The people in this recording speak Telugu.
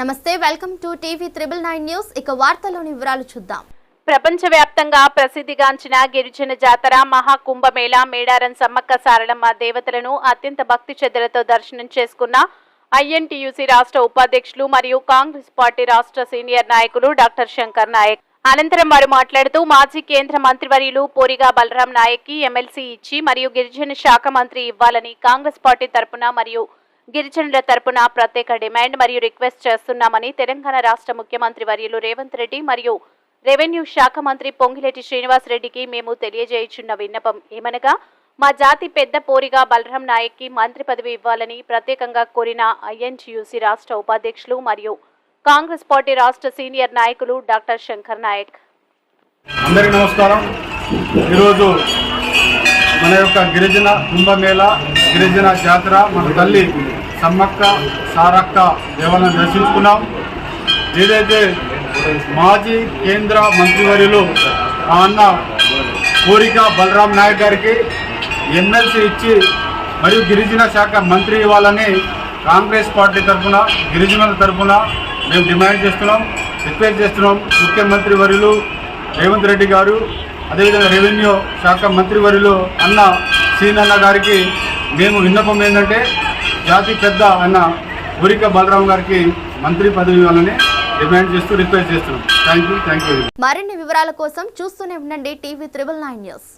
నమస్తే welcome to TV triple nine news. ఇక వార్తలోని వివరాలు చూద్దాం. ప్రపంచవ్యాప్తంగా ప్రసిద్ధిగాంచిన గిరిజన జాతర మహాకుంభమేళ మేడారం సమ్మక్క సారలమ్మ దేవతలను అత్యంత భక్తి శ్రద్ధలతో దర్శనం చేసుకున్న ఐఎన్టీయూసీ రాష్ట్ర ఉపాధ్యక్షులు మరియు కాంగ్రెస్ పార్టీ రాష్ట్ర సీనియర్ నాయకులు డాక్టర్ శంకర్ నాయక్. అనంతరం వారు మాట్లాడుతూ మాజీ కేంద్ర మంత్రివర్యులు పోరిగా బలరాం నాయక్కి ఎమ్మెల్సీ ఇచ్చి మరియు గిరిజన శాఖ మంత్రి ఇవ్వాలని కాంగ్రెస్ పార్టీ తరపున మరియు గిరిజనుల తరపున ప్రత్యేక డిమాండ్ మరియు రిక్వెస్ట్ చేస్తున్నామని తెలంగాణ రాష్ట్ర ముఖ్యమంత్రి వర్యులు రేవంత్ రెడ్డి మరియు రెవెన్యూ శాఖ మంత్రి పొంగిరెడ్డి శ్రీనివాస్ రెడ్డికి మేము తెలియజేయుచున్న విన్నపం ఏమనగా మా జాతి పెద్ద పోరిగా బలరాం నాయక్కి మంత్రి పదవి ఇవ్వాలని ప్రత్యేకంగా కోరిన ఐఎన్టీయూసీ రాష్ట్ర ఉపాధ్యక్షులు మరియు కాంగ్రెస్ పార్టీ రాష్ట్ర సీనియర్ నాయకులు డాక్టర్ శంకర్ నాయక్. అందరికీ నమస్కారం. ఈరోజు మన యొక్క గిరిజన కుంభమేళ గిరిజన జాతర మన తల్లి సమ్మక్క సారక్క దేవాలయం దర్శించుకున్నాం. ఏదైతే మాజీ కేంద్ర మంత్రివర్యులు మా అన్న కోరిక బలరాం నాయక్ గారికి ఎమ్మెల్సీ ఇచ్చి మరియు గిరిజన శాఖ మంత్రి ఇవ్వాలని కాంగ్రెస్ పార్టీ తరఫున గిరిజనుల తరఫున మేము డిమాండ్ చేస్తున్నాం రిక్వెస్ట్ చేస్తున్నాం. ముఖ్యమంత్రి వర్యులు రేవంత్ రెడ్డి గారు అదేవిధంగా రెవెన్యూ శాఖ మంత్రి వర్యులు అన్న సీనన్న గారికి మేము విన్నపం ఏంటంటే జాతి పెద్ద అన్న కోరిక బలరాం గారికి మంత్రి పదవి ఇవ్వాలని డిమాండ్ చేస్తూ రిక్వెస్ట్ చేస్తున్నాం. థ్యాంక్ యూ థ్యాంక్ యూ మరిన్ని వివరాల కోసం చూస్తూనే ఉండండి టీవీ త్రిబుల్ నైన్ న్యూస్.